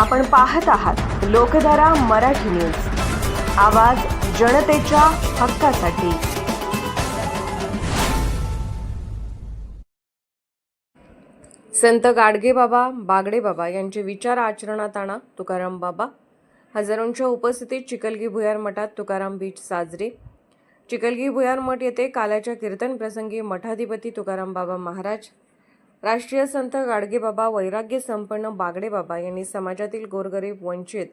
आपण पाहत आहात लोकधारा मराठी न्यूज. आवाज जनतेच्या हक्कासाठी. संत गाडगे बाबा बागडे बाबा यांचे विचार आचरणात आणा तुकाराम बाबा. हजारोंच्या उपस्थितीत चिकलगी भुयार मठात तुकाराम बीच साजरे. चिकलगी भुयार मठ येथे काल्याच्या कीर्तन प्रसंगी मठाधिपती तुकाराम बाबा महाराज. राष्ट्रीय संत गाडगेबाबा वैराग्य संपन्न बागडे बाबा यांनी समाजातील गोरगरीब वंचित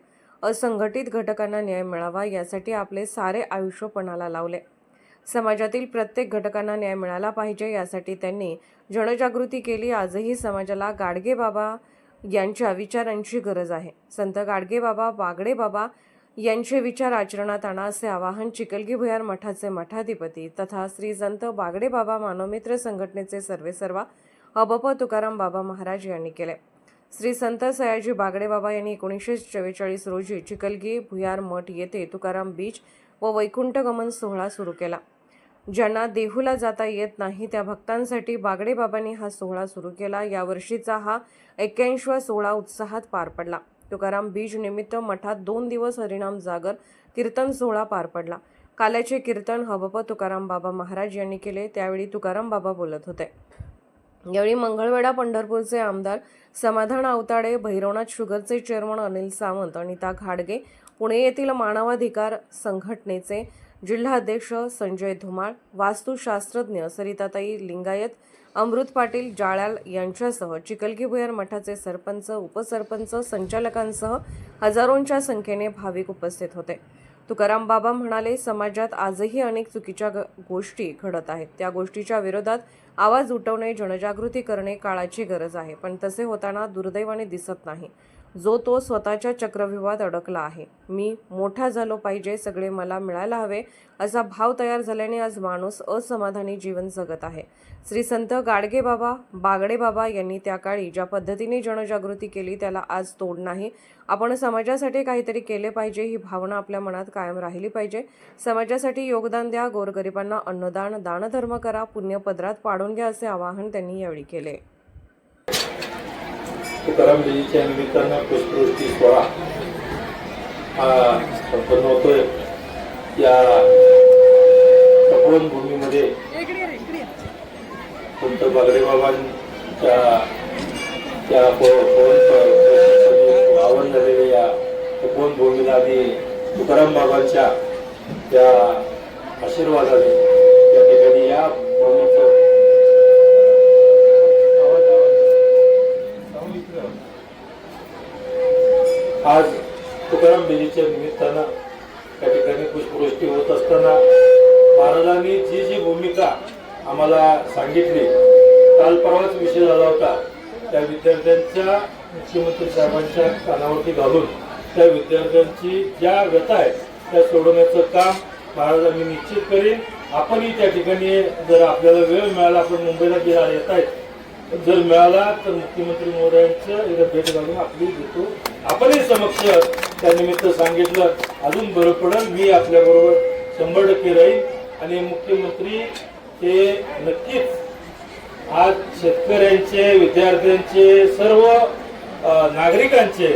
असंघटित घटकांना न्याय मिळावा यासाठी आपले सारे आयुष्य पणाला लावले. समाजातील प्रत्येक घटकांना न्याय मिळाला पाहिजे यासाठी त्यांनी जनजागृती केली. आजही समाजाला गाडगेबाबा यांच्या विचारांची गरज आहे. संत गाडगेबाबा बागडेबाबा यांचे विचार आचरणात आणा असे आवाहन चिकलगी भुयार मठाचे मठाधिपती तथा श्री संत बागडे बाबा मानवमित्र संघटनेचे सर्वेसर्वा अबप तुकाराम बाबा महाराज यांनी केले. श्री संत सयाजी बागडे बाबा यांनी एकोणीसशे चव्वेचाळीस रोजी चिकलगी भुयार मठ येथे तुकाराम बीच व वैकुंठगमन सोहळा सुरू केला. ज्यांना देहूला जाता येत नाही त्या भक्तांसाठी बागडे बाबांनी हा सोहळा सुरू केला. यावर्षीचा हा एक्क्याऐंशीवा सोहळा उत्साहात पार पडला. तुकाराम बीज निमित्त मठात दोन दिवस हरिणाम जागर कीर्तन सोहळा पार पडला. काल्याचे कीर्तन हबप तुकाराम बाबा महाराज यांनी केले. त्यावेळी तुकाराम बाबा बोलत होते. यावेळी मंगळवेढा पंढरपूरचे आमदार समाधान आवताडे भैरवनाथ शुगरचे चेअरमन अनिल सावंत अनिता घाडगे पुणे येथील मानवाधिकार संघटनेचे जिल्हाध्यक्ष संजय धुमाळ वास्तुशास्त्रज्ञ सरिताताई लिंगायत अमृत पाटील जाळ्याल यांच्यासह चिकलगी भुयार मठाचे सरपंच उपसरपंच संचालकांसह हजारोंच्या संख्येने भाविक उपस्थित होते. तुकाराम बाबा म्हणाले समाजात आजही अनेक चुकीच्या ग- गोष्टी घडत आहेत. त्या गोष्टीच्या विरोधात आवाज उठवणे जनजागृती करणे काळाची गरज आहे पण तसे होताना दुर्दैवाने दिसत नाही. जो तो स्वतःच्या चक्रव्यूहात अडकला आहे. मी मोठा झालो पाहिजे सगळे मला मिळायला हवे असा भाव तयार झाल्याने आज माणूस असमाधानी जीवन जगत आहे. श्री संत गाडगे बाबा बागडे बाबा यांनी त्या काळी ज्या पद्धतीने जनजागृती केली त्याला आज तोड नाही. आपण समाजासाठी काहीतरी केले पाहिजे ही भावना आपल्या मनात कायम राहिली पाहिजे. समाजासाठी योगदान द्या गोरगरिबांना अन्नदान दानधर्म करा पुण्यपदरात पाडून घ्या असे आवाहन त्यांनी यावेळी केले. तुकाराम देवीच्या निमित्तानं पुष्पवृष्टी सोहळा हा संपन्न होतोय या तपोवन भूमीमध्ये संत बागडे बाबांच्या त्या प- झालेल्या या तपोवन भूमीला आणि तुकाराम बाबांच्या त्या आशीर्वादाने तुकाराम निमित्तानं त्या ठिकाणी पुष्पवृष्टी होत असताना महाराजांनी जी जी भूमिका आम्हाला सांगितली काल परवाच विषय झाला होता. त्या विद्यार्थ्यांच्या मुख्यमंत्री साहेबांच्या कानावरती घालून त्या विद्यार्थ्यांची ज्या व्यथा आहेत त्या सोडवण्याचं काम महाराजांनी निश्चित करेन. आपणही त्या ठिकाणी जर आपल्याला वेळ मिळाला आपण मुंबईला गेला येत आहेत. जर मिळाला तर मुख्यमंत्री महोदयांचं इथं भेट घालून आपली देतो आपणही समक्ष त्यानिमित्त सांगितलं. अजून बरं पडेल मी आपल्याबरोबर शंभर टक्के राहील. आणि मुख्यमंत्री हे नक्कीच आज शेतकऱ्यांचे विद्यार्थ्यांचे सर्व नागरिकांचे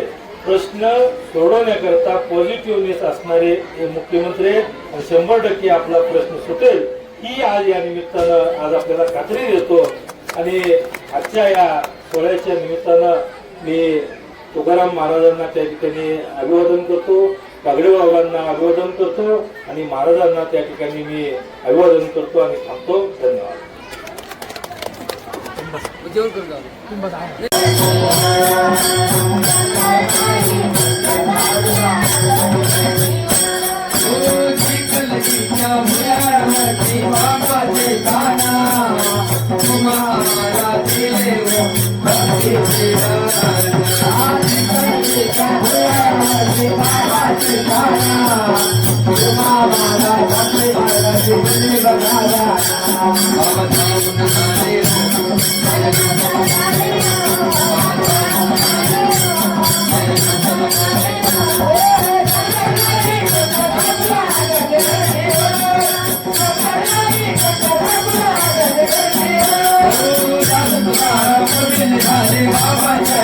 प्रश्न सोडवण्याकरता पॉझिटिव्हनेस असणारे हे मुख्यमंत्री आहेत. आणि शंभर टक्के आपला प्रश्न सुटेल. ही आज या निमित्तानं आज आपल्याला खात्री देतो. आणि आजच्या या सोहळ्याच्या निमित्तानं मी तुकाराम महाराजांना त्या ठिकाणी अभिवादन करतो बागडे बाबांना अभिवादन करतो आणि महाराजांना त्या ठिकाणी मी अभिवादन करतो आणि थांबतो. धन्यवाद. Bye.